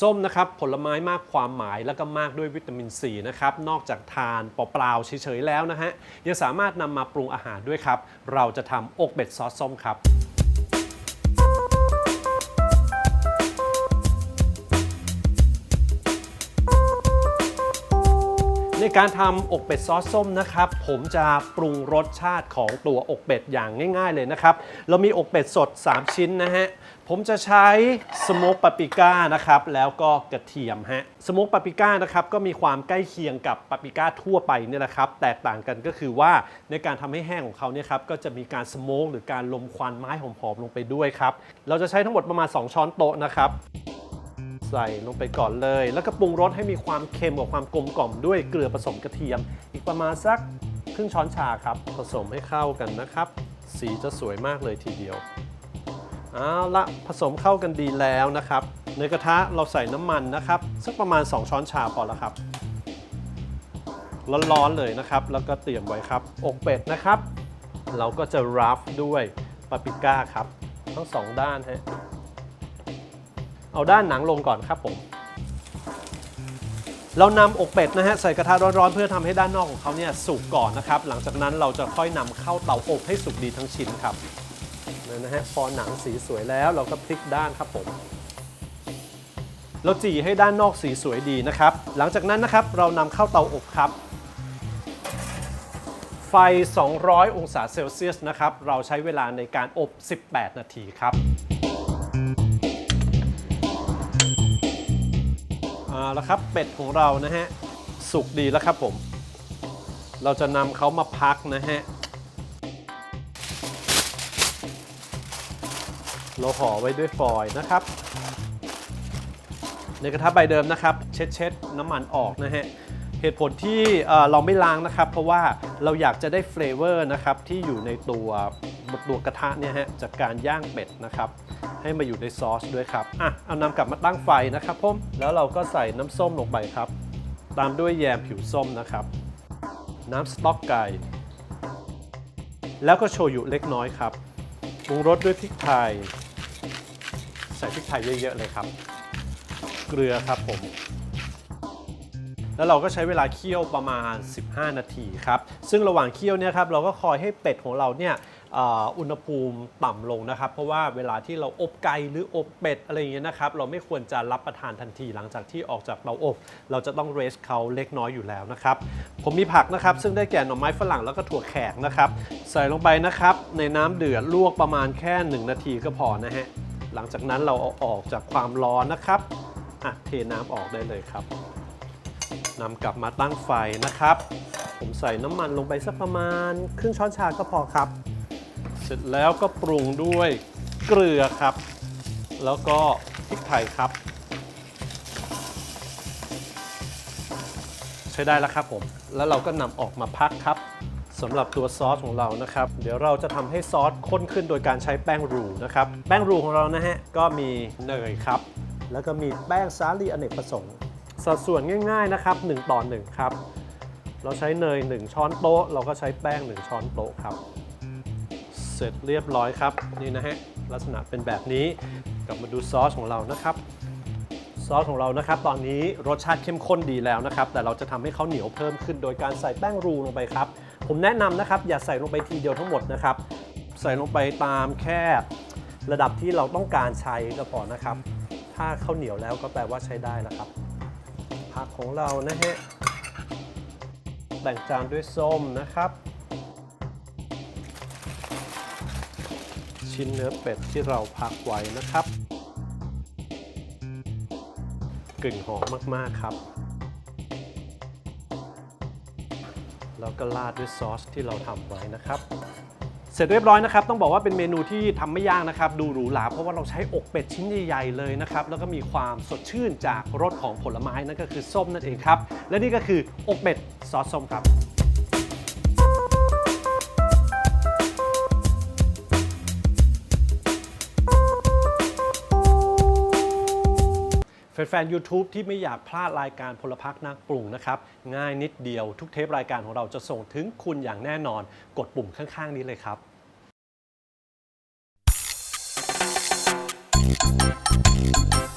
ส้มนะครับผลไม้มากความหมายแล้วก็มากด้วยวิตามินซีนะครับนอกจากทานเปล่าๆเฉยๆแล้วนะฮะยังสามารถนำมาปรุงอาหารด้วยครับ เราจะทำอกเบ็ดซอสส้มครับ การทำอกเป็ดซอสส้มนะครับ ผมจะปรุงรสชาติของตัวอกเป็ดอย่างง่าย ๆ เลยนะครับ เรามีอกเป็ดสด 3 ชิ้นนะฮะ ผมจะใช้สโมกปาปริก้านะครับ แล้วก็กระเทียมฮะสโมกปาปริก้านะครับก็มีความใกล้เคียงกับปาปริก้าทั่วไปเนี่ยแหละครับ แตกต่างกันก็คือว่าในการทำให้แห้งของเขาเนี่ยครับก็จะมีการสโมกหรือการลมควันไม้หอมๆลงไปด้วยครับ เราจะใช้ทั้งหมดประมาณ 2 ช้อนโต๊ะนะครับ ใส่ลงไปก่อนเลย แล้วก็ปรุงรสให้มีความเค็มกับความกลมกล่อมด้วยเกลือผสมกระเทียม อีกประมาณสักครึ่งช้อนชาครับ ผสมให้เข้ากันนะครับ สีจะสวยมากเลยทีเดียวเอาละผสมเข้ากันดีแล้วนะครับ ในกระทะเราใส่น้ำมันนะครับ สักประมาณ 2 ช้อนชาพอแล้วครับร้อนๆเลยนะครับ แล้วก็เตรียมไว้ครับ อกเป็ดนะครับ เราก็จะรัฟด้วยปาปริก้าครับ ทั้งสองด้านฮะ เอาด้านหนังลงก่อนครับผม เรานำอกเป็ดนะฮะใส่กระทะร้อนๆเพื่อทำให้ด้านนอกของเขาเนี่ยสุกก่อนนะครับ หลังจากนั้นเราจะค่อยนำเข้าเตาอบให้สุกดีทั้งชิ้นครับนั่นนะฮะพอหนังสีสวยแล้วเราก็พลิกด้านครับผมเราจี่ให้ด้านนอกสีสวยดีนะครับ หลังจากนั้นนะครับเรานำเข้าเตาอบครับ ไฟ 200 องศาเซลเซียสนะครับ เราใช้เวลาในการอบ 18 นาทีครับ เอาละครับ เป็ดของเรานะฮะ สุกดีแล้วครับผม เราจะนำเขามาพักนะฮะ เราห่อไว้ด้วยฟอยล์นะครับ ในกระทะใบเดิมนะครับ เช็ดเช็ดน้ำมันออกนะฮะ เหตุผลที่เอ่อเราไม่ล้างนะครับ เพราะว่าเราอยากจะได้เฟลเวอร์นะครับที่อยู่ในตัวตัวกระทะเนี่ยฮะจากการย่างเป็ดนะครับ ให้มาอยู่ในซอสด้วยครับอะเอานำกลับมาตั้งไฟนะครับผมแล้วเราก็ใส่น้ำส้มลงไปครับ ตามด้วยแยมผิวส้มนะครับ น้ำสต๊อกไก่ แล้วก็โชยุเล็กน้อยครับปรุงรสด้วยพริกไทย ใส่พริกไทยเยอะๆเลยครับ เกลือครับผมแล้วเราก็ใช้เวลาเคี่ยวประมาณ 15 นาทีครับ ซึ่งระหว่างเคี่ยวเนี่ยครับเราก็คอยให้เป็ดของเราเนี่ย อุณหภูมิต่ำลงนะครับ เพราะว่าเวลาที่เราอบไก่หรืออบเป็ดอะไรอย่างเงี้ยนะครับ เราไม่ควรจะรับประทานทันทีหลังจากที่ออกจากเตาอบ เราจะต้องเรสเขาเล็กน้อยอยู่แล้วนะครับ ผมมีผักนะครับ ซึ่งได้แก่หน่อไม้ฝรั่งแล้วก็ถั่วแขกนะครับ ใส่ลงไปนะครับ ในน้ำเดือดลวกประมาณแค่ 1 นาทีก็พอนะฮะหลังจากนั้นเราเอาออกจากความร้อนนะครับอะเทน้ำออกได้เลยครับนำกลับมาตั้งไฟนะครับ ผมใส่น้ำมันลงไปสักประมาณครึ่งช้อนชาก็พอครับ เสร็จแล้วก็ปรุงด้วยเกลือครับ แล้วก็พริกไทยครับ ใช้ได้แล้วครับผม แล้วเราก็นำออกมาพักครับสำหรับตัวซอสของเรานะครับ เดี๋ยวเราจะทำให้ซอสข้นขึ้นโดยการใช้แป้งรูนะครับ แป้งรูของเรานะฮะก็มีเนยครับ แล้วก็มีแป้งสาลีอเนกประสงค์สัดส่วนง่ายๆนะครับ1ต่อ1ครับ เราใช้เนย 1 ช้อนโต๊ะ เราก็ใช้แป้ง 1 ช้อนโต๊ะครับ เสร็จเรียบร้อยครับ นี่นะฮะลักษณะเป็นแบบนี้กลับมาดูซอสของเรานะครับซอสของเรานะครับ ตอนนี้รสชาติเข้มข้นดีแล้วนะครับ แต่เราจะทำให้เขาเหนียวเพิ่มขึ้นโดยการใส่แป้งรูลงไปครับ ผมแนะนำนะครับ อย่าใส่ลงไปทีเดียวทั้งหมดนะครับ ใส่ลงไปตามแค่ระดับที่เราต้องการใช้ก็พอนะครับ ถ้าข้าวเหนียวแล้วก็แปลว่าใช้ได้แล้วครับ ผักของเรานะฮะแต่งจานด้วยส้มนะครับ ชิ้นเนื้อเป็ดที่เราพักไว้นะครับ กลิ่นหอมมากๆครับ แล้วก็ราดด้วยซอสที่เราทำไว้นะครับ เสร็จเรียบร้อยนะครับ ต้องบอกว่าเป็นเมนูที่ทำไม่ยากนะครับ ดูหรูหราเพราะว่าเราใช้อกเป็ดชิ้นใหญ่ๆเลยนะครับ แล้วก็มีความสดชื่นจากรสของผลไม้นั่นก็คือส้มนั่นเองครับ และนี่ก็คืออกเป็ดซอสส้มครับ แฟนๆ YouTube ที่ไม่อยากพลาดรายการพลพักนักปรุงนะครับ ง่ายนิดเดียวทุกเทปรายการของเราจะส่งถึงคุณอย่างแน่นอน กดปุ่มข้างๆ นี้เลยครับ Ow, ow,